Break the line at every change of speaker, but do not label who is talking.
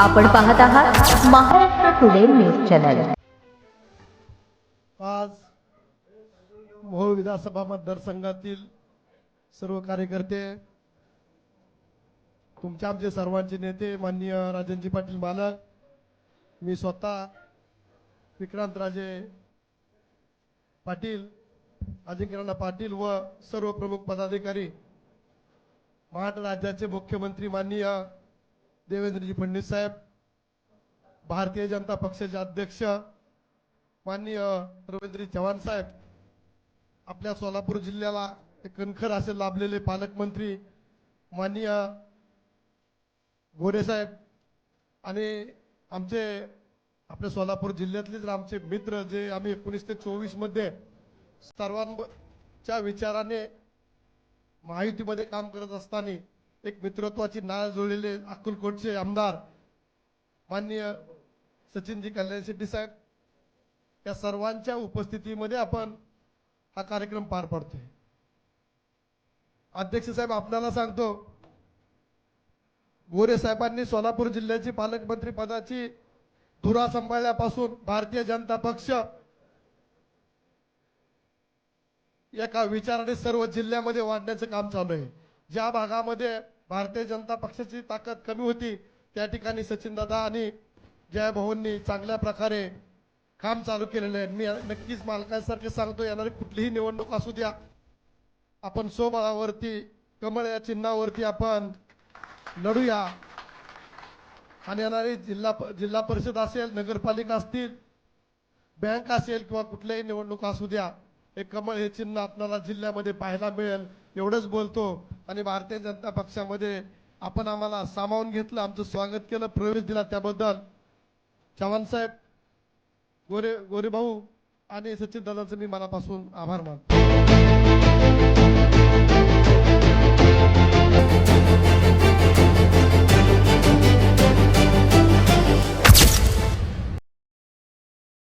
आपण पाहत आहात महाराष्ट्र टुडे न्यूज चॅनल
आज मोहोळ विधानसभा मतदारसंघातील सर्व कार्यकर्ते तुमचे आमचे सर्वांचे नेते माननीय राजनजी पाटील मालक मी स्वतः विक्रांतराजे पाटील अजिंक्यराणा पाटील व सर्व प्रमुख पदाधिकारी महाराष्ट्र राज्याचे मुख्यमंत्री माननीय देवेंद्रजी फडणवीस साहेब भारतीय जनता पक्षाचे अध्यक्ष माननीय रवींद्रजी चव्हाण साहेब आपल्या सोलापूर जिल्ह्याला एक कणखर असे लाभलेले पालकमंत्री माननीय गोरेसाहेब आणि आमचे आपल्या सोलापूर जिल्ह्यातलेच आमचे मित्र जे आम्ही एकोणीस ते चोवीसमध्ये सर्वांच्या विचाराने महायुतीमध्ये काम करत असताना एक मित्रत्वाची नाळ जुळलेले अक्कलकोटचे आमदार माननीय सचिनजी कल्याण शेट्टी साहेब या सर्वांच्या उपस्थितीमध्ये आपण हा कार्यक्रम पार पाडतोय. अध्यक्ष साहेब आपल्याला सांगतो गोरे साहेबांनी सोलापूर जिल्ह्याची पालकमंत्री पदाची धुरा सांभाळल्यापासून भारतीय जनता पक्ष एका विचाराने सर्व जिल्ह्यामध्ये वाढण्याचं काम चालू आहे. ज्या भागामध्ये भारतीय जनता पक्षाची ताकद कमी होती त्या ठिकाणी सचिनदादा आणि जयभाऊंनी चांगल्या प्रकारे काम चालू केलेलं आहे. मी नक्कीच मालकांसारखे सांगतो येणारी कुठलीही निवडणूक असू द्या. आपण स्वबळावरती कमळ या चिन्हावरती आपण लढूया. आणि येणारी जिल्हा प- जिल्हा परिषद असेल नगरपालिका असतील बँक असेल किंवा कुठल्याही निवडणूक असू द्या हे कमळ हे चिन्ह आपल्याला जिल्ह्यामध्ये पाहायला मिळेल. एवढंच बोलतो. आणि भारतीय जनता पक्षामध्ये आपण आम्हाला सामावून घेतलं आमचं स्वागत केलं प्रवेश दिला त्याबद्दल. चव्हाण साहेब गोरे गोरे भाऊ आणि सचिन दादाचं मी मनापासून आभार मानतो.